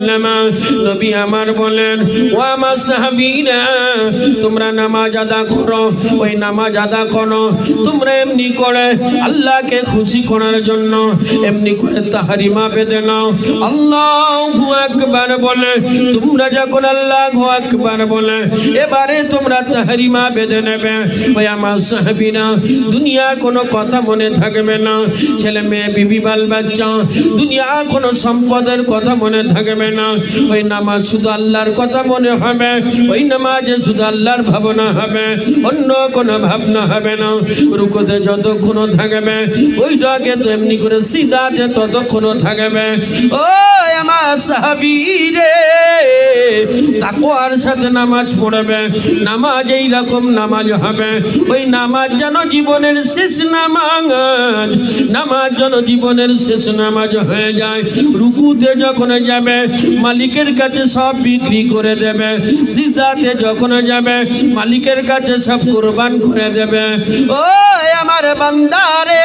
নবী আমার বলেন, ও আমার সাহাবীরা, তোমরা নামাজ আদা করো, ওই নামাজ আদা করো। তোমরা এমনি করে আল্লাহকে খুশি করার জন্য এমনি করে তাহারিমা বেঁধে নাও। আল্লাহু আকবার বলে, তোমরা যখন আল্লাহু আকবার বলে, এবারে তোমরা তাহারিমা বেঁধে নেবে। ওই আমার সাহাবীরা, দুনিয়া কোনো কথা মনে থাকবে না। ছেলে মেয়ে, বিবি, বাল বাচ্চা, দুনিয়া কোনো সম্পদের কথা মনে থাকবে না। ওই নামাজ শুধু আল্লাহর কথা মনে হবে, ওই নামাজে শুধু আল্লাহর ভাবনা হবে, অন্য কোনো ভাবনা হবে না। রুকোতে যতক্ষণ থাকবে, ওইটাকে তো এমনি করে সিধাতে ততক্ষণ থাকবে। ও আমার সাহাবি রে, তাকওয়ার সাথে নামাজ পড়বে, নামাজ এই রকম নামাজ হবে। ওই নামাজ যেন জীবনের শেষ নামাজ নামাজ যেন জীবনের শেষ নামাজ হয়ে যায়। রুকুতে যখন যাবে মালিকের কাছে সব বিক্রি করে দেবে। সিদ্ধাতে যখন যাবে, মালিকের কাছে সব কোরবান করে দেবে। ও আমার বান্দারে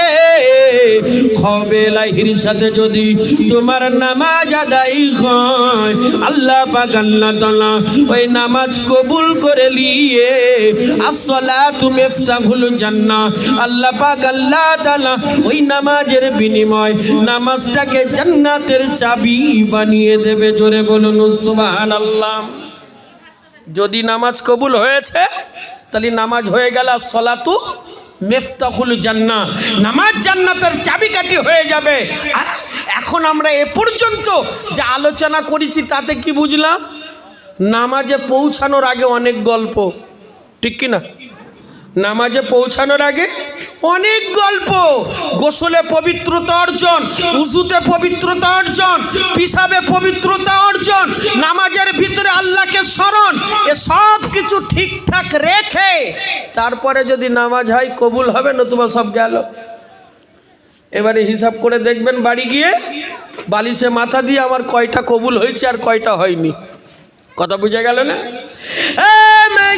খবে লাহির সাথে যদি তোমার নামাজ আদায় হয়, আল্লাহ পাক তাআলা ওই নামাজ কবুল করে নিয়ে আসসালাতু মিফতাহুল জান্নাহ, আল্লাহ পাক আল্লাহ তাআলা ওই নামাজের বিনিময় নামাজটাকে জান্নাতের চাবি বানিয়ে দেবে। জোরে বলুন, সুবহানাল্লাহ। যদি নামাজ কবুল হয়েছে, তাহলে নামাজ হয়ে গেল সলাতু মেফতাহুল জান্না নামাজ জান্নাতের চাবিকাঠি হয়ে যাবে। আর এখন আমরা এ পর্যন্ত যে আলোচনা করেছি, তাতে কি বুঝলাম? নামাজে পৌঁছানোর আগে অনেক গল্প। ঠিক কি না নামাজে পৌঁছানোর আগে অনেক গল্প। গোসলে পবিত্রতা অর্জন, উজুতে পবিত্রতা অর্জন পিসাবে পবিত্রতা অর্জন, নামাজের ভিতরে আল্লাহকে স্মরণ এ সব কিছু ঠিকঠাক রেখে তারপরে যদি নামাজ হয়, কবুল হবে নতুবা সব গেল। এবারে হিসাব করে দেখবেন, বাড়ি গিয়ে বালিশে মাথা দিয়ে আমার কয়টা কবুল হয়েছে আর কয়টা হয়নি। কথা বুঝে গেল না?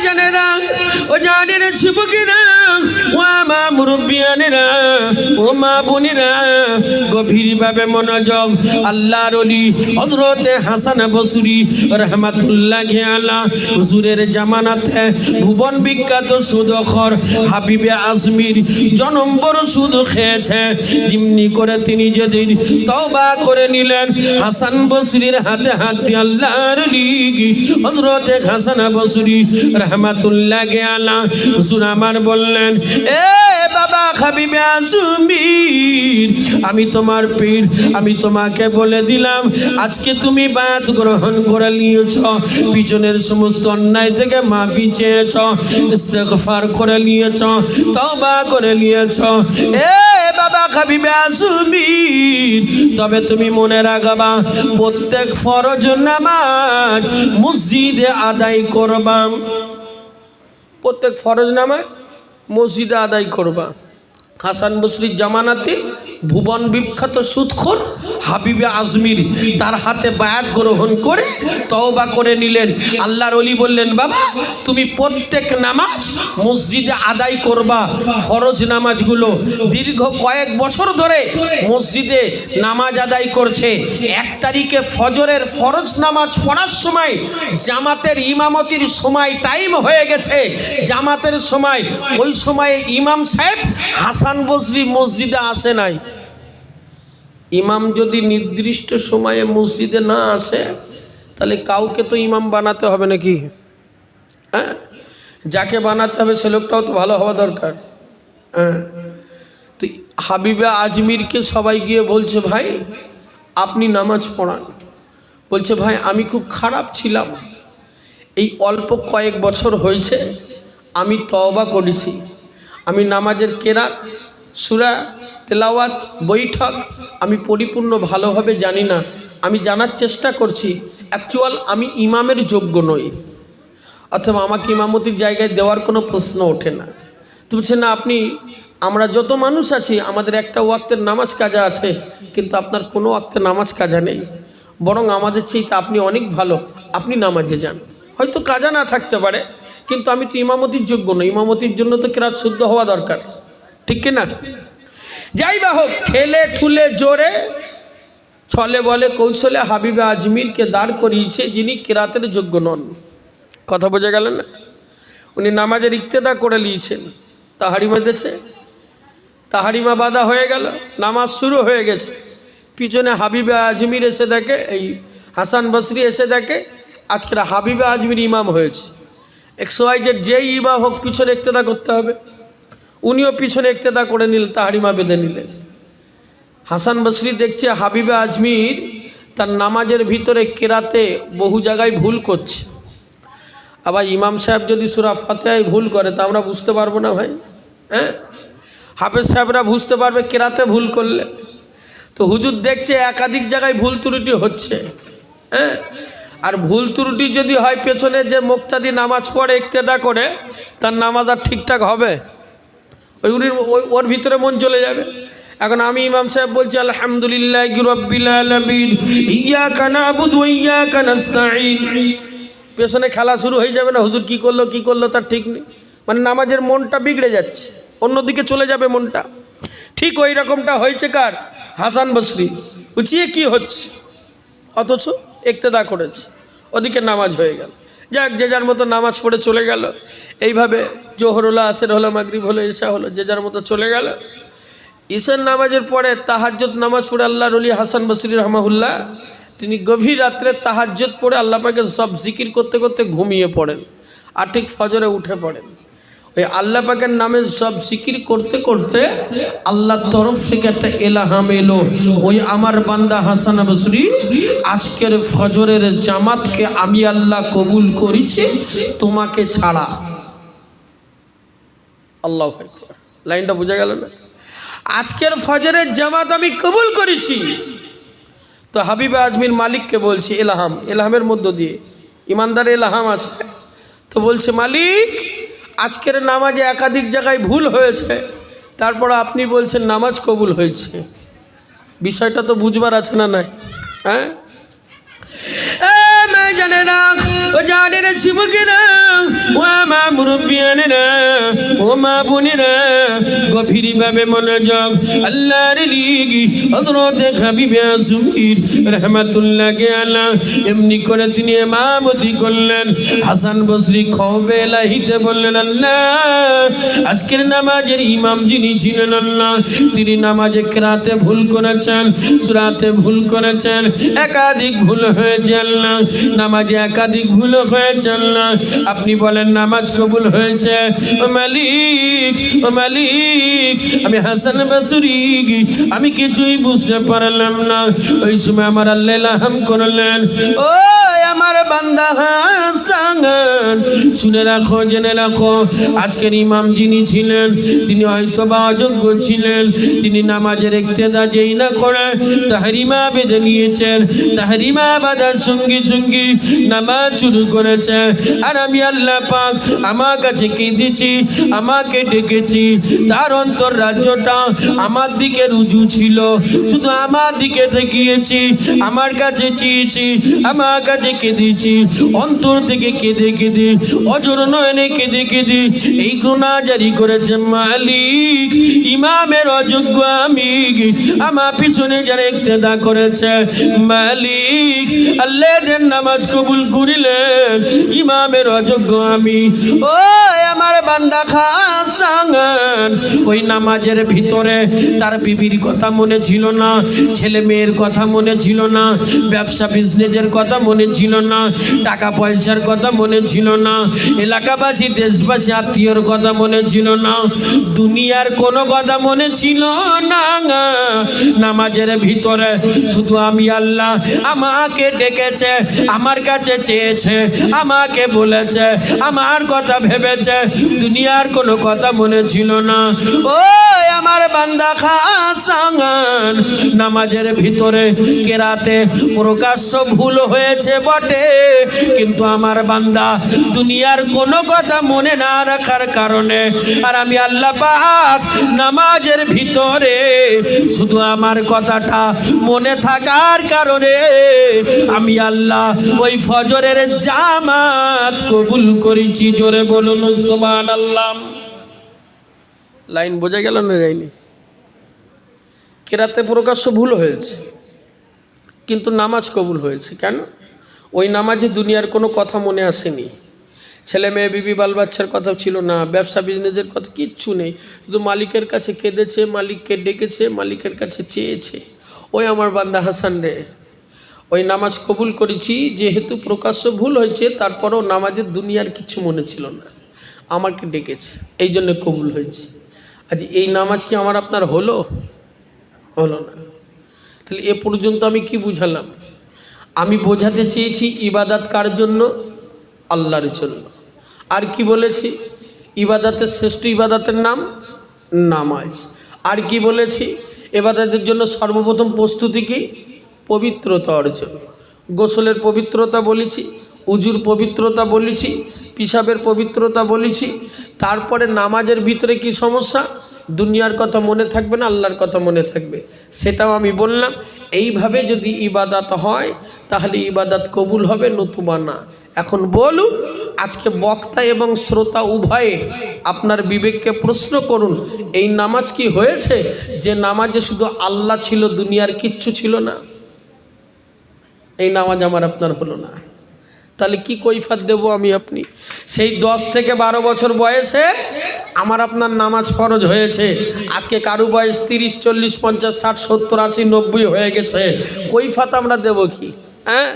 জানেরা ও জানের যুবকেরা ও মা মুরব্বিয়ানেরা ও মা বোনেরা গভীরভাবে মনোযোগ আল্লাহর অলি হজরতে হাসান বসুরি রহমাতুল্লাহ আল্লাহ হুজুরের জামানাতে ভুবন বিখ্যাত সুদখর হাবিবে আজমির জনম্বর সুদ খেয়েছে। যেমনি করে তিনি যদি তওবা করে নিলেন, হাসান বসরির হাতে হাত দিয়ে আল্লাহর লিগি হজরতে হাসান বসরি রহমাতুল্লাহ আল্লাহ হুজুর আমার বললেন, এ বাবা হাবিবে আজমির, আমি তোমার পীর, আমি তোমাকে বলে দিলাম, আজকে তুমি বায়াত গ্রহণ করে নিয়েছ, পিছনের সমস্ত অন্যায় থেকে মাফি চেয়েছ, ইস্তেগফার করে নিয়েছ, তওবা করে নিয়েছ। এ বাবা খাবিবে আসুমির তবে তুমি মনে রাখবা, প্রত্যেক ফরজ নামাজ মসজিদে আদায় করবা প্রত্যেক ফরজ নামাজ মসজিদে আদায় করবা। হাসান বসরির জামানাতে ভুবন বিখ্যাত সুৎখর হাবিবে আজমির তার হাতে বায়াত গ্রহণ করে তওবা করে নিলেন। আল্লাহর অলি বললেন, বাবা, তুমি প্রত্যেক নামাজ মসজিদে আদায় করবা, ফরজ নামাজগুলো। দীর্ঘ কয়েক বছর ধরে মসজিদে নামাজ আদায় করছে। এক তারিখে ফজরের ফরজ নামাজ পড়ার সময় জামাতের ইমামতির সময় টাইম হয়ে গেছে। জামাতের সময়, ওই সময়ে ইমাম সাহেব হাসান বসরি মসজিদে আসে নাই। ইমাম যদি নির্দিষ্ট সময়ে মসজিদে না আসে, তাহলে কাউকে তো ইমাম বানাতে হবে নাকি? হ্যাঁ? যাকে বানাতে হবে সে লোকটাও তো ভালো হওয়া দরকার। হ্যাঁ? তো হাবিবে আজমিরকে সবাই গিয়ে বলছে, ভাই, আপনি নামাজ পড়ান। বলছে, ভাই, আমি খুব খারাপ ছিলাম। এই অল্প কয়েক বছর হয়েছে আমি তওবা করেছি। আমি নামাজের কেরাত, সুরা তেলাওয়াত, বৈঠক, আমি পরিপূর্ণ ভালোভাবে জানি না। আমি জানার চেষ্টা করছি অ্যাকচুয়াল আমি ইমামের যোগ্য নই। অথবা আমাকে ইমামতির জায়গায় দেওয়ার কোনো প্রশ্ন ওঠে না। তো বলছে, না, আপনি, আমরা যত মানুষ আছি, আমাদের একটা ওয়াক্তের নামাজ কাজা আছে, কিন্তু আপনার কোনো ওয়াক্তের নামাজ কাজা নেই। বরং আমাদের চেয়ে আপনি অনেক ভালো, আপনি নামাজে যান। হয়তো কাজা না থাকতে পারে, কিন্তু আমি তো ইমামতির যোগ্য নই। ইমামতির জন্য তো কেরাত শুদ্ধ হওয়া দরকার। ঠিক কি না? যাই বা হোক, ঠেলে ঠুলে জোরে ছলে বলে কৌশলে হাবিবে আজমিরকে দাঁড় করিয়েছে, যিনি কেরাতের যোগ্য নন। কথা বোঝা গেল না? উনি নামাজের ইক্তেদা করে নিয়েছেন, তাহারি বেঁধেছে তাহারিমা বাধা হয়ে গেল, নামাজ শুরু হয়ে গেছে। পিছনে হাবিবে আজমির এসে দেখে, এই হাসান বসরি এসে দেখে, আজকের হাবিবে আজমির ইমাম হয়েছে। একশো যে যেই ইমাম হোক, পিছনে ইক্তেদা করতে হবে। উনিও পিছনে ইক্তেদা করে নিলেন, তাহারিমা বেঁধে নিলেন। হাসান বসরি দেখছে হাবিবে আজমির তার নামাজের ভিতরে কেরাতে বহু জায়গায় ভুল করছে। আবার ইমাম সাহেব যদি সুরা ফাতেহায় ভুল করে, তা আমরা বুঝতে পারব না ভাই হ্যাঁ? হাফেজ সাহেবরা বুঝতে পারবে কেরাতে ভুল করলে। তো হুজুর দেখছে একাধিক জায়গায় ভুল ত্রুটি হচ্ছে হ্যাঁ? আর ভুল ত্রুটি যদি হয়, পেছনে যে মুক্তাদি নামাজ পড়ে, ইক্তেদা করে, তার নামাজ আর ঠিকঠাক হবে? ওই উনির ওর ভিতরে মন চলে যাবে। এখন আমি ইমাম সাহেব বলছি, আলহামদুলিল্লাহ পেছনে খেলা শুরু হয়ে যাবে না, হুজুর কি করল কি করল তার ঠিক নেই। মানে নামাজের মনটা বিগড়ে যাচ্ছে, অন্যদিকে চলে যাবে মনটা। ঠিক ওই রকমটা হয়েছে কার? হাসান বসরি। বলছি কী হচ্ছে? অথচ একতেদা করেছে। ওদিকে নামাজ হয়ে গেল। যাক, যে যার মতো নামাজ পড়ে চলে গেল। এইভাবে জোহর হলো আসের হলো, মাগরিব হলো ঈশা হলো, যে যার মতো চলে গেল। ঈশার নামাজের পরে তাহাজ্জত নামাজ পড়ে আল্লাহ রলি হাসান বসরি রহমাহুল্লাহ, তিনি গভীর রাত্রে তাহাজ্জত পড়ে আল্লাহ পাকে সব জিকির করতে করতে ঘুমিয়ে পড়েন আর ঠিক ফজরে উঠে পড়েন। ওই আল্লাহ পাকের নামে সব জিকির করতে করতে আল্লাহর তরফ থেকে একটা এলাহাম এলো, ওই আমার বান্দা হাসান বসরি, আজকের ফজরের জামাতকে আমি আল্লাহ কবুল করেছি, তোমাকে ছাড়া। আল্লাহ লাইনটা বোঝা গেল না? আজকের ফজরের জামাত আমি কবুল করেছি। তো হাবিবা আজমির মালিককে বলছি, এলাহাম, এলাহামের মধ্য দিয়ে ইমানদার এলাহাম আছে? তো বলছে, মালিক, আজকের নামাজে একাধিক জায়গায় ভুল হয়েছে। তারপর আপনি বলছেন, নামাজ কবুল হয়েছে। বিষয়টা তো বুঝবার আছে না নাই? হ্যাঁ? হাসান বসরি খবে লাহিতে বললেন, আল্লাহ, আজকের নামাজের ইমাম যিনি ছিলেন আল্লাহ, তিনি নামাজে কেরাতে ভুল করেছেন, সুরাতে ভুল করেছেন, একাধিক ভুল হয়েছে আল্লাহ। নামাজে একাধিক ভুল হয়েছে আল্লাহ। আপনি বলেন, নামাজ কবুল হয়েছে? ও মালিক ও মালিক, আমি হাসান বাসুরি, আমি কিছুই বুঝতে পারলাম না। ওই সময় আমার আল্লাহ করলেন। ও আমার রাখো আজকের ইমাম ছিলেন, তিনি হয়তো বা তিনি নামাজের একতেদা যেই না করে, তাহারিমা বেঁধে নিয়েছেন। তাহারিমা বাঁধার সঙ্গে সঙ্গে নামাজ শুরু করেছে। আর আমি আল্লাহ আমার কাছে কেঁদেছি আমাকে ডেকেছি। তার অন্তর রাজ্যটা আমার দিকে রুজু ছিল। শুধু আমার দিকে তাকিয়েছি আমার কাছে চেয়েছি, আমার কাছে কেঁদেছি অন্তর থেকে কেঁদে কেঁদে, অজর নয়নে কেঁদে কেঁদে, এই গুণা জারি করেছে মালিক, ইমামের অযোগ্য আমি আমার পিছনে যারা ইক্তেদা করেছে মালিক আল্লাহদের নামাজ কবুল করিলেন, ইমামের অযোগ্য আমি ও আমার বান্দা খান ওই নামাজের ভিতরে তার বিবির কথা মনে ছিল না, ছেলে মেয়ের কথা মনে ছিল না, ব্যবসা বিজনেসের কথা মনে ছিল না টাকা পয়সার কথা মনে ছিল না, এলাকাবাসী, দেশবাসী, আত্মীয়র কথা মনে ছিল না, দুনিয়ার কোনো কথা মনে ছিল না নামাজের ভিতরে শুধু আমি আল্লাহ আমাকে ডেকেছে, আমার কাছে চেয়েছে, আমাকে বলেছে, আমার কথা ভেবেছে, দুনিয়ার কোনো কথা মনে ছিল না। ও আমার বান্দা খাসান। নামাজের ভিতরে কেরাতে প্রকাশ্য ভুল হয়েছে বটে। কিন্তু আমার বান্দা দুনিয়ার কোনো কথা মনে না রাখার কারণে। আর আমি আল্লাহ পাক নামাজের ভিতরে শুধু আমার কথাটা মনে থাকার কারণে আমি আল্লাহ ওই ফজরের জামাত কবুল করেছি। জোরে বলুন সুবহান আল্লাহ লাইন বোঝা গেল না যায়নি? কেরাতে প্রকাশ্য ভুল হয়েছে, কিন্তু নামাজ কবুল হয়েছে। কেন? ওই নামাজে দুনিয়ার কোনো কথা মনে আসেনি। ছেলে মেয়ে, বিবি, বাল বাচ্চার কথা ছিল না, ব্যবসা, বিজনেসের কথা কিচ্ছু নেই। শুধু মালিকের কাছে কেঁদেছে মালিককে ডেকেছে, মালিকের কাছে চেয়েছে। ওই আমার বান্দা হাসান রে, ওই নামাজ কবুল করেছি, যেহেতু প্রকাশ্য ভুল হয়েছে, তারপরেও নামাজের দুনিয়ার কিছু মনে ছিল না। আমাকে ডেকেছে, এই জন্য কবুল হয়েছে। আজ এই নামাজ কি আমার আপনার হলো? হলো না। তাহলে এ পর্যন্ত আমি কি বুঝালাম? আমি বোঝাতে চেয়েছি ইবাদাত কার জন্য? আল্লাহর জন্য। আর কি বলেছি? ইবাদাতের শ্রেষ্ঠ ইবাদাতের নাম নামাজ। আর কি বলেছি? এবাদাতের জন্য সর্বপ্রথম প্রস্তুতি কি? পবিত্রতা অর্জন গোসলের পবিত্রতা বলেছি, উজুর পবিত্রতা বলেছি পিসাবের পবিত্রতা বলেছি, তারপরে নামাজের ভিতরে কি সমস্যা? দুনিয়ার কথা মনে থাকবে না, আল্লাহর কথা মনে থাকবে। সেটাও আমি বললাম, এইভাবে যদি ইবাদাত হয়, তাহলে ইবাদাত কবুল হবে, নতুবা না। এখন বলুন, আজকে বক্তা এবং শ্রোতা উভয়ে আপনার বিবেককে প্রশ্ন করুন, এই নামাজ কি হয়েছে? যে নামাজে শুধু আল্লাহ ছিল, দুনিয়ার কিচ্ছু ছিল না? এই নামাজ আমার আপনার হলো না। তাহলে কি কৈফাত দেব আমি আপনি? সেই দশ থেকে বারো বছর বয়সে আমার আপনার নামাজ ফরজ হয়েছে। আজকে কারু বয়স তিরিশ, চল্লিশ, পঞ্চাশ, ষাট, সত্তর, আশি, নব্বই হয়ে গেছে। কৈফাত আমরা দেব কি? হ্যাঁ?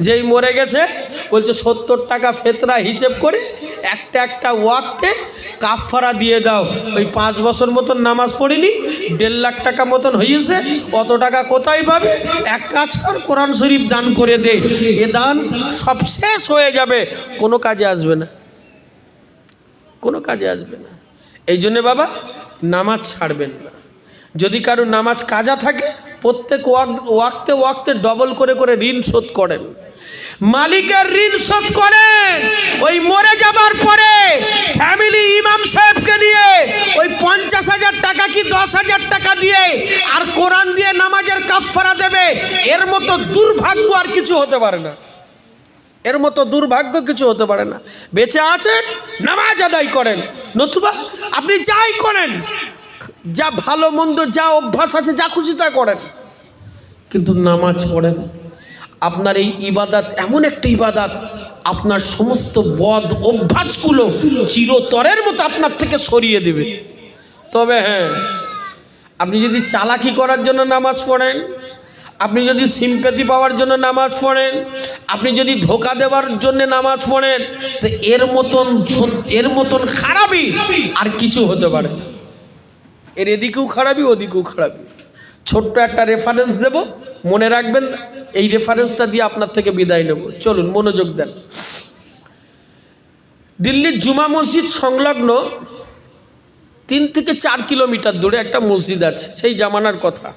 যেই মরে গেছে, বলছে, সত্তর টাকা ফেতরা হিসেব করে একটা একটা ওয়াক্তে কাফারা দিয়ে দাও। ওই পাঁচ বছর মতন নামাজ পড়িনি, দেড় লাখ টাকা মতন হয়েছে অত টাকা কোথায় পাবে? এক কাজ কর, কোরআন শরীফ দান করে দে। এ দান সব শেষ হয়ে যাবে। কোনো কাজে আসবে না। কোনো কাজে আসবে না। এই জন্যে বাবা, নামাজ ছাড়বেন না। যদি কারও নামাজ কাজা থাকে, প্রত্যেক ওয়াক ওয়াক্তে ওয়াক্তে ডবল করে করে ঋণ শোধ করেন। মালিকের ঋণ শোধ করেন। ওই মরে যাবার পরে ফ্যামিলি ইমাম সাহেবকে নিয়ে ওই পঞ্চাশ হাজার টাকা কি দশ হাজার টাকা দিয়ে আর কোরআন দিয়ে নামাজের কাফারা দেবে, এর মতো দুর্ভাগ্য আর কিছু হতে পারে না। এর মতো দুর্ভাগ্য কিছু হতে পারে না। বেঁচে আছেন, নামাজ আদায় করেন। নতুবা আপনি যাই করেন যা ভালো মন্দ, যা অভ্যাস আছে, যা খুশি, তা করেন। কিন্তু নামাজ পড়েন। আপনার এই ইবাদাত, এমন একটা ইবাদাত, আপনার সমস্ত বদ অভ্যাসগুলো চিরতরের মতো আপনার থেকে সরিয়ে দেবে। তবে হ্যাঁ আপনি যদি চালাকি করার জন্য নামাজ পড়েন, আপনি যদি সিম্প্যাথি পাওয়ার জন্য নামাজ পড়েন, আপনি যদি ধোকা দেওয়ার জন্য নামাজ পড়েন, তো এর মতন এর মতন খারাপই আর কিছু হতে পারে না। এর এদিকেও খারাপই, ওদিকেও খারাপই। ছোট্ট একটা রেফারেন্স দেব, মনে রাখবেন, এই রেফারেন্সটা দিয়ে আপনার থেকে বিদায় নেব। চলুন, মনোযোগ দেন। দিল্লির জুমা মসজিদ সংলগ্ন তিন থেকে চার কিলোমিটার দূরে একটা মসজিদ আছে, সেই জামানার কথা।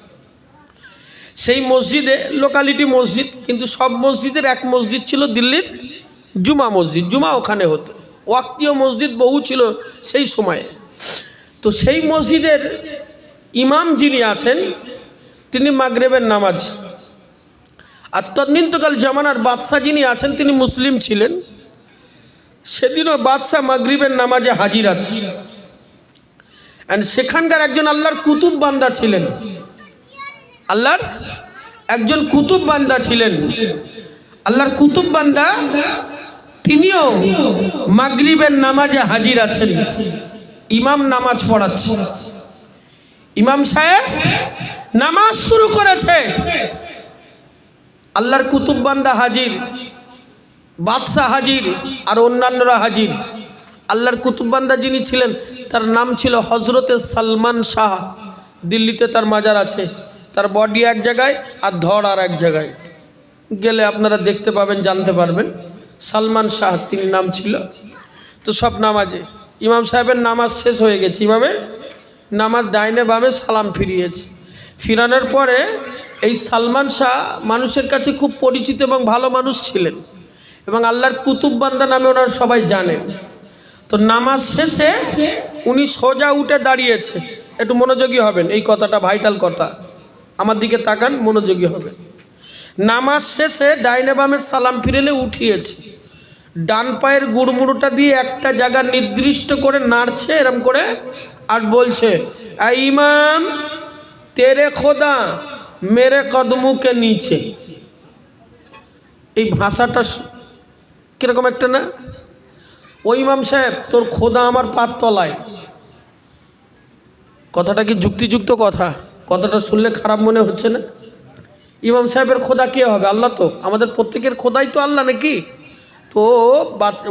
সেই মসজিদে লোকালিটি মসজিদ, কিন্তু সব মসজিদের এক মসজিদ ছিল দিল্লির জুমা মসজিদ। জুমা ওখানে হতো। ওয়াক্তীয় মসজিদ বহু ছিল সেই সময়ে। তো সেই মসজিদের ইমাম যিনি আছেন, তিনি মাগরেবের নামাজ। আর তদনীন্তকাল জামানার বাদশাহ যিনি আছেন, তিনি মুসলিম ছিলেন। সেদিনও বাদশাহ মাগরিবের নামাজে হাজির আছে। অ্যান্ড সেখানকার একজন আল্লাহর কুতুব বান্দা ছিলেন। আল্লাহর একজন কুতুব বান্দা ছিলেন। আল্লাহর কুতুব বান্দা, তিনিও মাগরিবের নামাজে হাজির আছেন। ইমাম নামাজ পড়াচ্ছে। ইমাম সাহেব নামাজ শুরু করেছে। আল্লাহর কুতুব বান্দা হাজির, বাদশাহ হাজির আর অন্যান্যরা হাজির। আল্লাহর কুতুববান্দা যিনি ছিলেন, তার নাম ছিল হজরতে সালমান শাহ। দিল্লিতে তার মাজার আছে। তার বডি এক জায়গায় আর ধর আর এক জায়গায়। গেলে আপনারা দেখতে পাবেন, জানতে পারবেন। সালমান শাহ তিনি নাম ছিল। তো সব নামাজে ইমাম সাহেবের নামাজ শেষ হয়ে গেছে ইমামে নামাজ ডাইনে বামে সালাম ফিরিয়েছে। ফিরানোর পরে এই সালমান শাহ মানুষের কাছে খুব পরিচিত এবং ভালো মানুষ ছিলেন এবং আল্লাহর কুতুব বান্দা নামে ওনারা সবাই জানেন। তো নামাজ শেষে উনি সোজা উঠে দাঁড়িয়েছে। একটু মনোযোগী হবেন, এই কথাটা ভাইটাল কথা। আমার দিকে তাকান, মনোযোগী হবেন। নামাজ শেষে ডাইনে বামে সালাম ফিরেলে উঠিয়েছে। ডান পায়ের গুড়মুড়োটা দিয়ে একটা জায়গা নির্দিষ্ট করে নাড়ছে, এরম করে, আর বলছে "আ ইমাম, তেরে খোদা, মেরে কদমুকে নিচে। এই ভাষাটা কীরকম একটা না? ও ইমাম সাহেব, তোর খোদা আমার পাত তলায়। কথাটা কি যুক্তিযুক্ত কথা? কথাটা শুনলে খারাপ মনে হচ্ছে না? ইমাম সাহেবের খোদা কে হবে? আল্লাহ তো। আমাদের প্রত্যেকের খোদাই তো আল্লাহ নাকি? তো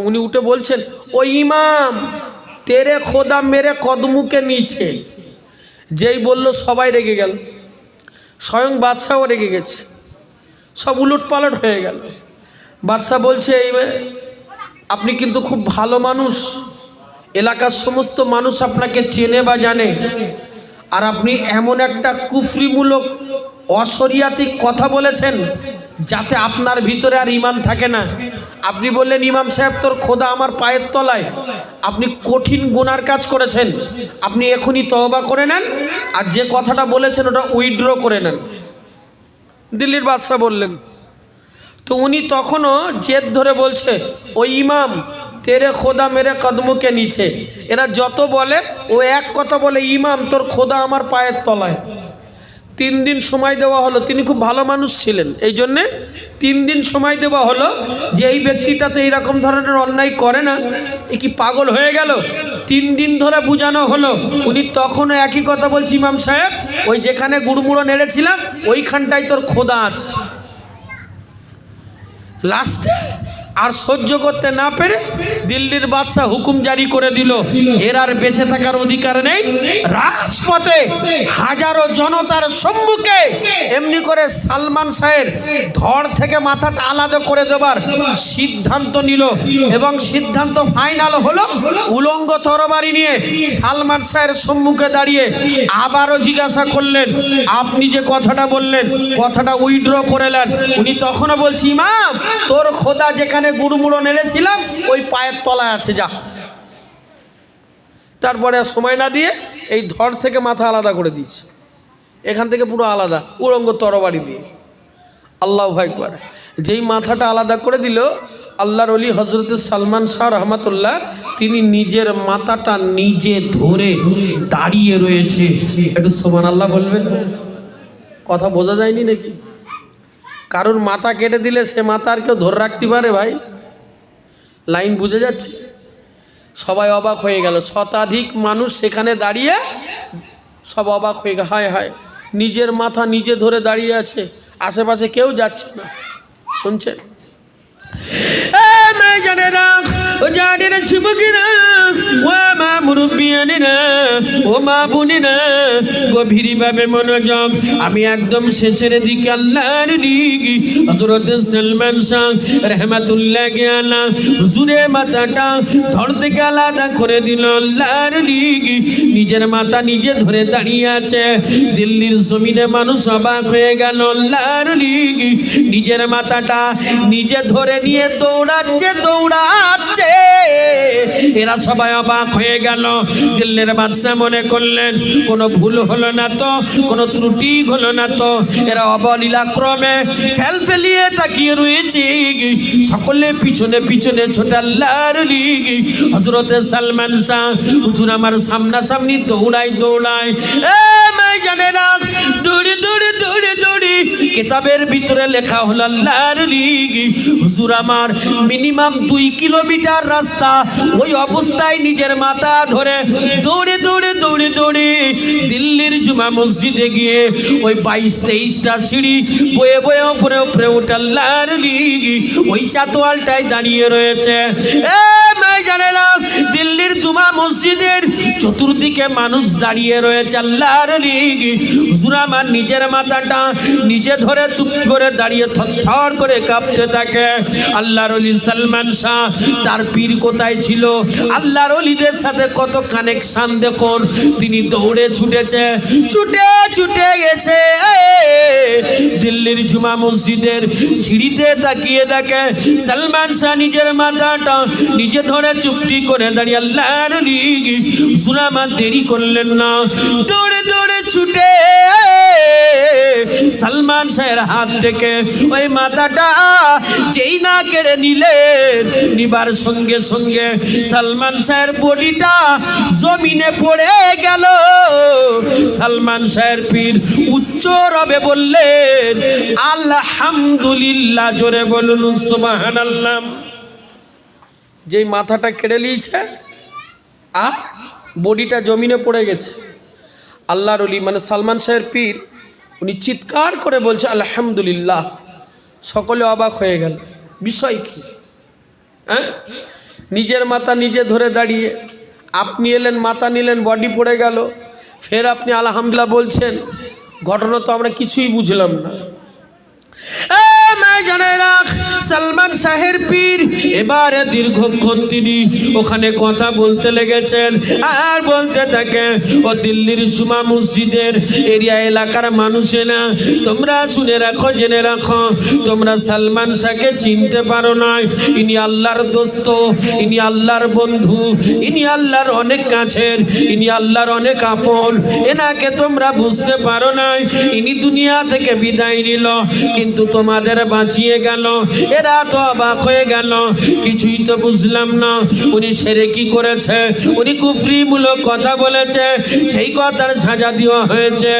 উনি উঠে বলছেন, ও ইমাম, তেরে খোদা মেরে কদমুকে নিচে। যেই বলল, সবাই রেগে গেল। স্বয়ং বাদশাও রেগে গেছে। সব উলট পালট হয়ে গেল। বাদশাহ বলছে, এই আপনি কিন্তু খুব ভালো মানুষ। এলাকার সমস্ত মানুষ আপনাকে চেনে বা জানে। আর আপনি এমন একটা কুফরিমূলক, অশরিয়াতিক কথা বলেছেন, যাতে আপনার ভিতরে আর ইমান থাকে না। আপনি বললেন, ইমাম সাহেব, তোর খোদা আমার পায়ের তলায়। আপনি কঠিন গুনার কাজ করেছেন। আপনি এখনই তহবা করে নেন আর যে কথাটা বলেছেন, ওটা উইড্র করে নেন। দিল্লির বাদশাহ বললেন, তো উনি তখনও জেদ ধরে বলছে ওই ইমাম, তেরে খোদা মেরে কদমকে নিচে। এরা যত বলে, ও এক কথা বলে, ইমাম, তোর খোদা আমার পায়ের তলায়। তিন দিন সময় দেওয়া হলো। তিনি খুব ভালো মানুষ ছিলেন। এই জন্যে তিন দিন সময় দেওয়া হলো যে এই ব্যক্তিটা তো এইরকম ধরনের অন্যায় করে না। এ কি পাগল হয়ে গেল? তিন দিন ধরে বোঝানো হলো। উনি তখনও একই কথা বলছি ইমাম সাহেব, ওই যেখানে গুড়মুড়ো নেড়েছিলাম ওইখানটায় তোর খোদা আছে। লাস্টে আর সহ্য করতে না পেরে দিল্লির বাদশাহ হুকুম জারি করে দিল। এর আর বেঁচে থাকার অধিকার নেই। রাজপথে হাজারো জনতার সম্মুখে এমনি করে সালমান শাহের ধর থেকে মাথাটা আলাদা করে দেবার সিদ্ধান্ত নিল এবং সিদ্ধান্ত ফাইনাল হলো উলঙ্গ তরবারি নিয়ে সালমান শাহের সম্মুখে দাঁড়িয়ে আবারও জিজ্ঞাসা করলেন, আপনি যে কথাটা বললেন, কথাটা উইড্র করে নেন। উনি তখনও বলছি, ইমাম, তোর খোদা যেখানে গুড়মুড়ো নেড়েছিলাম, ওই পায়ের তলায় আছে, যা। তারপরে আর সময় না দিয়ে এই ধর থেকে মাথা আলাদা করে দিয়েছে। এখান থেকে পুরো আলাদা উলঙ্গ তরবারি দিয়ে। আল্লাহ ভাই ভাইকবার যেই মাথাটা আলাদা করে দিল, আল্লাহর অলি হজরত সালমান শাহ রহমতুল্লাহ, তিনি নিজের মাথাটা নিজে ধরে দাঁড়িয়ে রয়েছে। একটু সোমান আল্লাহ বলবেন? কথা বোঝা যায়নি নাকি? কারোর মাথা কেটে দিলে সে মাথা আর কেউ ধরে রাখতে পারে ভাই? লাইন বুঝে যাচ্ছে? সবাই অবাক হয়ে গেল। শতাধিক মানুষ সেখানে দাঁড়িয়ে সব অবাক হয়ে গেল। হায় হায়, নিজের মাথা নিজে ধরে দাঁড়িয়ে আছে। আশেপাশে কেউ যাচ্ছে না। শুনছেন? ছিমকিনা ও মা মুরব্বিয়ানেরা ও মা বোনেরা গভীর ভাবে মনোযোগ। আমি একদম শেষের দিকে আল্লাহর লিগি হযরত সালমান শাহ রহমাতুল্লাহ আলা হুজুরে মাথাটা ধর থেকে আলাদা করে দিল আল্লাহর লিগি নিজের মাথা নিজে ধরে দাঁড়িয়ে আছে। দিল্লির জমিনে মানুষ অবাক হয়ে গেল আল্লাহর লিগি নিজের মাথাটা নিজে ধরে নিয়ে দৌড়াচ্ছে দৌড়াচ্ছে। এরা সবাই অবাক হয়ে গেল। দিল্লির বাদশাহ মনে করলেন, কোনো ভুল হলো না তো, কোনো ত্রুটি হলো না তো। এরা অবলীলাক্রমে ফেল ফেলিয়ে তাকিয়ে রয়েছে। সকলে পিছনে পিছনে ছোটাল্লার লিগ। হজরতে সালমান শাহ, হুজুর আমার সামনাসামনি দৌড়াই দৌড়াই এ মাই জানে না দৌড়ি দৌড়ি দৌড়ি দৌড়ি, কিতাবের ভিতরে লেখা হলো আল্লাহর লিগ। হুজুর আমার মিনিমাম দুই কিলোমিটার রাস্তা, ওই অবস্থায় নিজের মাথা ধরে দৌড়ে দৌড়ে দৌড়ে দৌড়ে দিল্লির জুমা মসজিদে গিয়ে ওই বাইশ তেইশটা সিঁড়ি বয়ে বয়ে ওপরে উপরে উঠাল্লার লিগ ওই চাতোয়ালটায় দাঁড়িয়ে রয়েছে। দিল্লির জুমা মসজিদের চতুর্দিকে মানুষ দাঁড়িয়ে রয়েছে আল্লাহর লিগ। হুজুর নিজের মাথাটা নিজে ধরে চুপ করে দাঁড়িয়ে থর করে কাঁপতে থাকে। আল্লাহর সালমান শাহ তার পীর কোথায় ছিল? আল্লাহর অলিদের সাথে কত কানেকশন দেখুন। তিনি দৌড়ে ছুটেছে, ছুটে ছুটে গেছে। দিল্লির জুমা মসজিদের সিঁড়িতে তাকিয়ে দেখে সালমান শাহ নিজের মাথাটা নিজে ধরে চুপটি করে দাঁড়িয়ে আল্লাহর সুরামা দেরি করলেন না। দৌড়ে দৌড়ে ছুটে। সালমান শাহের হাত থেকে ওই মাথাটা যেই না কেড়ে নিলেন, নিবার সঙ্গে সঙ্গে সালমান শাহের বডিটা জমিনে পড়ে গেল। সালমান শাহের পীর উচ্চ রবে বললেন, আলহামদুলিল্লাহ, জোরে বলুন সুবাহান আল্লাহ যেই মাথাটা কেড়ে নিয়েছে, আর বডিটা জমিনে পড়ে গেছে। আল্লাহর অলি মানে সালমান শাহের পীর, উনি চিৎকার করে বলছে, আলহামদুলিল্লাহ। সকলে অবাক হয়ে গেল। বিষয় কি? হ্যাঁ? নিজের মাথা নিজে ধরে দাঁড়িয়ে, আপনি এলেন, মাথা নিলেন, বডি পড়ে গেল, ফের আপনি আলহামদুলিল্লাহ বলছেন, ঘটনা তো আমরা কিছুই বুঝলাম না। জানে রাখ, সালমান শাহের পীর। এবারে দীর্ঘক্ষণ তিনি ওখানে কথা বলতে লেগেছেন। আর বলতে থাকে, ও দিল্লির জুমা মসজিদের এরিয়া এলাকার মানুষেরা তোমরা শুনে রাখো, জেনে রাখো, তোমরা সালমান শাহকে চিনতে পারো না ইনি আল্লাহর দোস্ত, ইনি আল্লাহর বন্ধু, ইনি আল্লাহর অনেক কাছের, ইনি আল্লাহর অনেক আপন। এনাকে তোমরা বুঝতে পারো না ইনি দুনিয়া থেকে বিদায় নিল, কিন্তু তোমাদের বাঁচিয়ে গেল, এরা তো অবাক হয়ে গেল, কিছুই তো বুঝলাম না। উনি সেরে কি করেছে? উনি কুফরিমূলক কথা বলেছে, সেই কথার সাজা দেওয়া হয়েছে।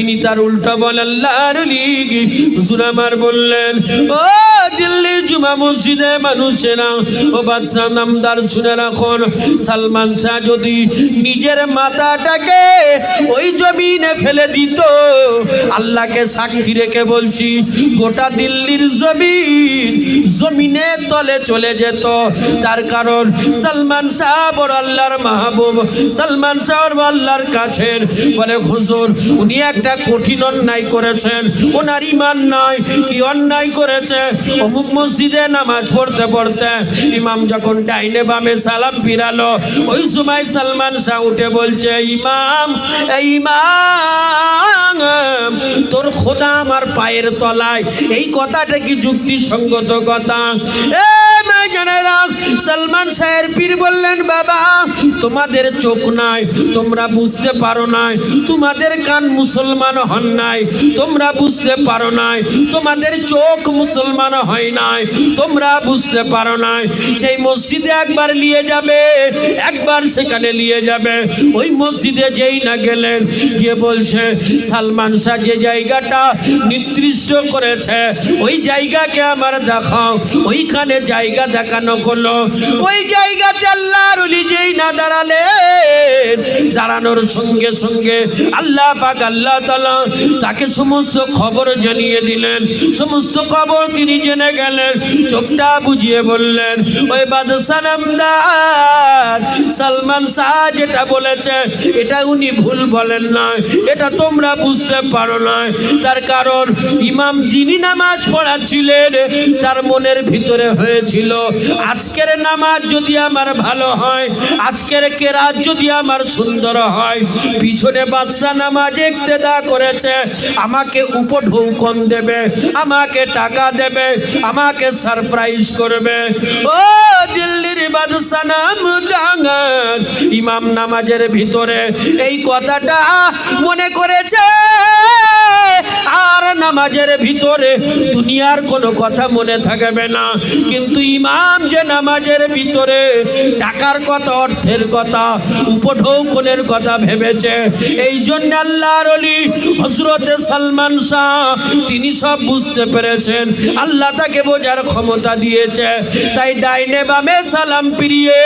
ইনি তার উল্টো বলেন হুজুর আমার বললেন, ও দিল্লি জুমা মসজিদে মানুষেরা, ও বাদশাহ নামদার শুনে রাখুন, সালমান শাহ যদি নিজের মাথাটাকে ওই জমিনে ফেলে দিত, আল্লাহকে সাক্ষী রেখে বলছি, গোটা দিল্লির জমিন, জমিনের তলে চলে যেত। তার কারণ সালমান শাহ বড় আল্লাহর মাহবুব, সালমান শাহ বড় আল্লাহর কাছের। বলে, হুজুর, উনি একটা কঠিন অন্যায় করেছেন। ওনার ইমান নয়, কি অন্যায় করেছে? অমুক মসজিদে নামাজ পড়তে পড়তে ইমাম যখন ডাইনে বামে সালাম ফিরালো, ওই সময় সালমান শাহ উঠে বলছে, ইমাম, এই ইমাম, তোর খোদা আমার পায়ের তলায়। এই কথাটা কি যুক্তিসঙ্গত কথা। এ সালমান শাহের পীর বললেন বাবা তোমাদের চোখ নাই, তোমরা বুঝতে পারো নাই, তোমাদের কান মুসলমান হন নাই, তোমরা বুঝতে পারো নাই, তোমাদের চোখ মুসলমান হয় নাই, তোমরা বুঝতে পারো নাই। সেই মসজিদে একবার নিয়ে যাবে, একবার সেখানে নিয়ে যাবে। ওই মসজিদে যেই না গেলেন, গিয়ে বলছে, সালমান শাহ, যে জায়গাটা নির্দিষ্ট করেছে, ওই জায়গাকে আমার দেখাও, ওইখানে জায়গা দেখানো করল ওই জায়গাতে আল্লাহর যেই না দাঁড়ালেন। দাঁড়ানোর সঙ্গে সঙ্গে আল্লাহ পাক, আল্লাহ তালা তাকে সমস্ত খবর জানিয়ে দিলেন। সমস্ত খবর তিনি জেনে গেলেন। চোখটা বুঝিয়ে বললেন, ওই বাদশাহ সালমান শাহ যেটা বলেছে, এটা উনি ভুল বলেন না এটা তোমরা বুঝতে পারো না তার কারণ ইমাম যিনি নামাজ পড়াচ্ছিলেন, তার মনের ভিতরে হয়েছিল, আজকের নামাজ যদি আমার ভালো হয়, আজকের কেরাত যদি আমার সুন্দর হয়? পিছনে বাদশাহ নামাজ ইক্তেদা করেছে। আমাকে উপঢৌকন দেবে, আমাকে টাকা দেবে, আমাকে সারপ্রাইজ করবে। ও দিল্লির বাদশাহ নাম দাঙ্গার ইমাম নামাজের ভিতরে এই কথাটা মনে করেছে। আর নামাজের ভিতরে দুনিয়ার কোনো কথা মনে থাকবে না। কিন্তু ইমাম যে নামাজের ভিতরে টাকার কথা, অর্থের কথা, উপঢৌকনের কথা ভেবেছে এই জন্য আল্লাহর অলি হজরতে সালমান শাহ, তিনি সব বুঝতে পেরেছেন। আল্লাহ তাকে বোঝার ক্ষমতা দিয়েছে। তাই ডাইনে বামে সালাম পিরিয়ে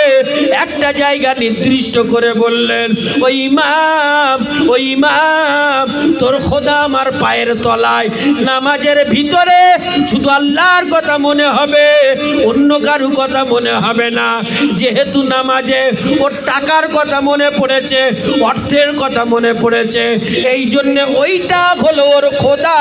একটা জায়গা নির্দিষ্ট করে বললেন, ওই ইমাম ওই ইমাম, তোর খোদা আমার পায়ের তলায়, নামাজের ভিতরে শুধু আল্লাহর কথা মনে হবে, অন্য কারু কথা মনে হবে না। যেহেতু নামাজে ওর টাকার কথা মনে পড়েছে, অর্থের কথা মনে পড়েছে, এই জন্যে ওইটা হলো ওর খোদা।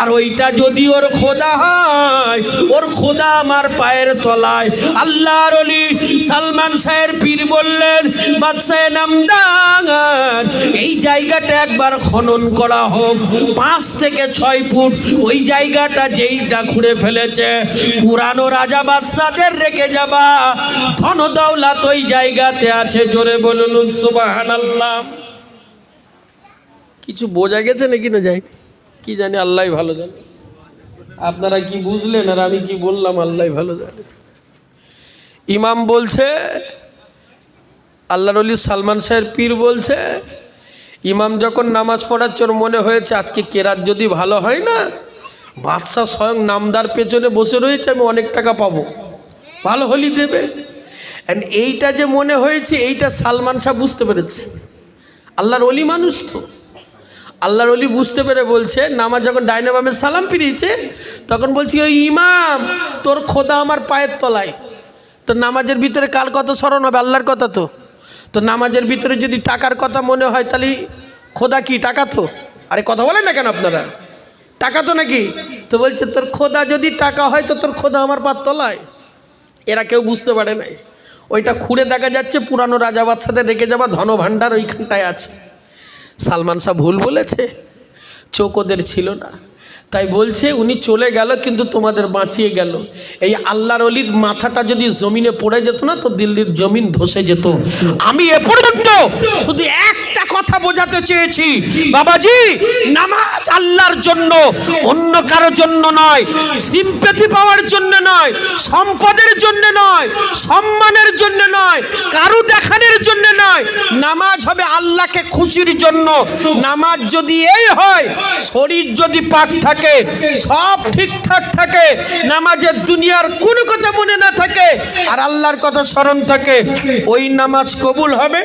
আর ওইটা যদি ওর খোদা হয়, ওর খোদা আমার পায়ের তলায়। আল্লাহর অলি সালমান শাহের পীর বললেন, বাদশাহ নামদার এই জায়গাটা একবার খনন করা হোক। পাঁচ থেকে ছয় ফুট ওই জায়গাটা যেইটা খুঁড়ে ফেলেছে, পুরানো রাজা বাদশাদের রেখে যাবা। ধন দৌলাত ওই জায়গাতে আছে, জোরে বলুন সুবাহান আল্লাহ কিছু বোঝা গেছে নাকি না যাই কি জানি আল্লাহ ভালো জানে। আপনারা কি বুঝলেন আর আমি কি বললাম আল্লাহ ভালো জানে। ইমাম বলছে, আল্লাহর অলি সালমান সাহেব পীর বলছে ইমাম যখন নামাজ পড়ার ওর মনে হয়েছে, আজকে কেরাত যদি ভালো হয় না, বাদশাহ স্বয়ং নামদার পেছনে বসে রয়েছে, আমি অনেক টাকা পাবো। ভালো হলি দেবে। And এইটা যে মনে হয়েছে, এইটা সালমান শাহ বুঝতে পেরেছে। আল্লাহর অলি মানুষ তো। আল্লাহর অলি বুঝতে পেরে বলছে, নামাজ যখন ডাইনাবামের সালাম ফিরিয়েছে, তখন বলছি, ওই ইমাম, তোর খোদা আমার পায়ের তলায়। তো নামাজের ভিতরে কার কথা স্মরণ হবে? আল্লাহর কথা তো। তো নামাজের ভিতরে যদি টাকার কথা মনে হয় তাহলে খোদা কি, টাকা তো? আরে কথা বলেন না কেন আপনারা? টাকা তো নাকি? তো বলছে, তোর খোদা যদি টাকা হয় তো তোর খোদা আমার পার তলায় এরা কেউ বুঝতে পারে নাই। ওইটা খুঁড়ে দেখা যাচ্ছে, পুরানো রাজা বাচ্চাদের রেখে যাওয়া ধনভাণ্ডার ওইখানটায় আছে। সালমান শাহ ভুল বলেছে, চোখ ওদের ছিল না। তাই বলছে, উনি চলে গেল, কিন্তু তোমাদের বাঁচিয়ে গেল। এই আল্লাহর অলির মাথাটা যদি জমিনে পড়ে যেত না, তো দিল্লির জমিন ধসে যেত। আমি এ পর্যন্ত শুধু একটা কথা বোঝাতে চেয়েছি। বাবাজি নামাজ আল্লাহর জন্য অন্য কারোর জন্য নয়। সিম্পেথি পাওয়ার জন্য নয় সম্পদের জন্য নয় সম্মানের জন্য নয় কারু দেখানোর জন্য নয়। নামাজ হবে আল্লাহকে খুশির জন্য। নামাজ যদি এই হয় শরীর যদি পাক থাকে সব ঠিকঠাক থাকে নামাজের দুনিয়ার কোনো কথা মনে না থাকে আর আল্লাহর কথা স্মরণ থাকে ওই নামাজ কবুল হবে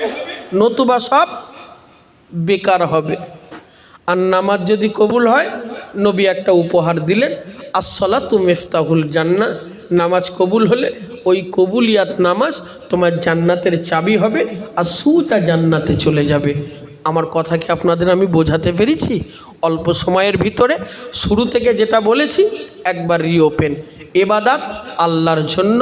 নতুবা সব বেকার হবে। আর নামাজ যদি কবুল হয়, নবী একটা উপহার দিলেন আসলা তু মেফতাহুল জান্না নামাজ কবুল হলে ওই কবুলিয়াত নামাজ তোমার জান্নাতের চাবি হবে আর সুজা জান্নাতে চলে যাবে। আমার কথাকে আপনাদের আমি বোঝাতে পেরেছি? অল্প সময়ের ভিতরে শুরু থেকে যেটা বলেছি, একবার রিওপেন এবাদাত আল্লাহর জন্য।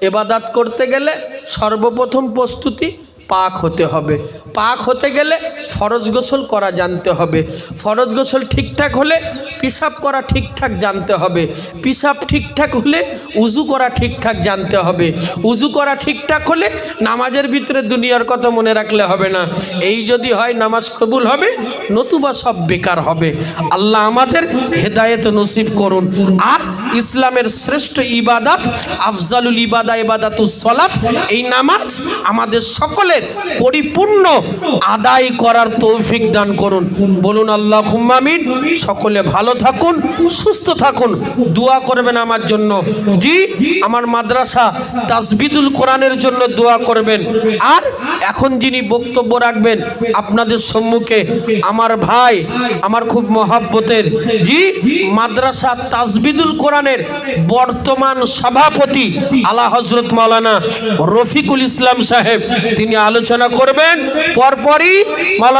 এবাদাত করতে গেলে সর্বপ্রথম প্রস্তুতি পাক হতে হবে। পাক হতে গেলে ফরজ গোসল করা জানতে হবে। ফরজ গোসল ঠিকঠাক হলে পিসাব করা ঠিকঠাক জানতে হবে। পিসাব ঠিকঠাক হলে উজু করা ঠিকঠাক জানতে হবে। উজু করা ঠিকঠাক হলে নামাজের ভিতরে দুনিয়ার কথা মনে রাখলে হবে না। এই যদি হয় নামাজ কবুল হবে, নতুবা সব বেকার হবে। আল্লাহ আমাদের হেদায়েত নসিব করুন। আর ইসলামের শ্রেষ্ঠ ইবাদাত, আফজালুল ইবাদা ইবাদাতুস সলাত, এই নামাজ আমাদের সকলের পরিপূর্ণ আদায় করার তৌফিক দান করুন। বলুন আল্লাহ হুম্মামিন সকলে ভালো থাকুন, সুস্থ থাকুন। দোয়া করবেন আমার জন্য। জি, আমার মাদ্রাসা তাসবিদুল কোরআনের জন্য দোয়া করবেন। আর এখন যিনি বক্তব্য রাখবেন, আপনাদের সম্মুখে আমার ভাই, আমার খুব মহাব্বতের, জি, মাদ্রাসা তাসবিদুল কোরআনের বর্তমান সভাপতি আলা হজরত মাওলানা রফিকুল ইসলাম সাহেব। তিনি আলোচনা করবেন, পরপরই মাওলানা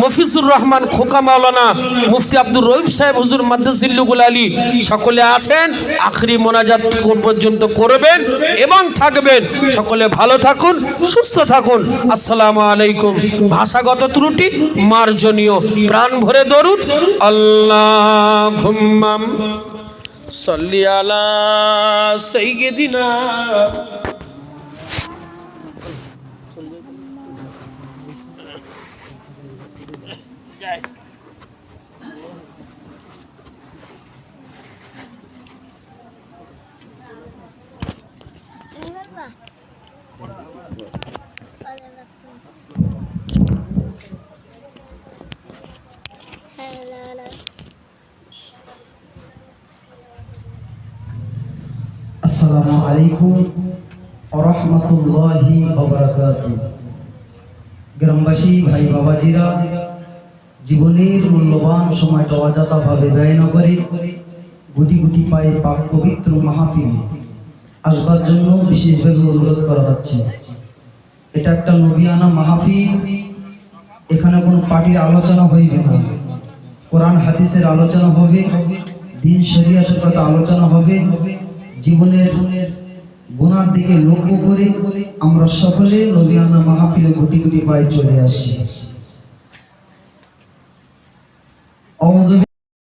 মফিজুর রহমান খোকা মাওলানা মুফতি আব্দুর রহিম সাহেব হুজুর মাদ্দাসিল্লুগুল আলী সকলে আছেন, আখরি মোনাজাত পর্যন্ত করবেন এবং থাকবেন। সকলে ভালো থাকুন, সুস্থ থাকুন। আসসালামু আলাইকুম। ভাষাগত ত্রুটি, মার্জনীয়। প্রাণ ভরে দরুদ। আল্লাহ সল্লি আলা সাইয়্যিদিনা আসসালামু আলাইকুম রহমতুল্লাহি গ্রামবাসী, ভাই বাবাজিরা, জীবনের মূল্যবান সময়টা অযথাভাবে ব্যয় না করে গুটি গুটি পায়ে পাক পবিত্র মাহফিলে। আসবার জন্য বিশেষভাবে অনুরোধ করা হচ্ছে। এটা একটা নবিয়ানা মাহফিল। এখানে কোনো পার্টির আলোচনা হইবে না। কোরআন, হাদিসের আলোচনা হবে, দিন শরিয়াতের কথা আলোচনা হবে। জীবনের গুণার দিকে লক্ষ্য করে আমরা সকলে নবিয়ানা মাহফিলে গুটি গুটি পায়ে চলে আসি।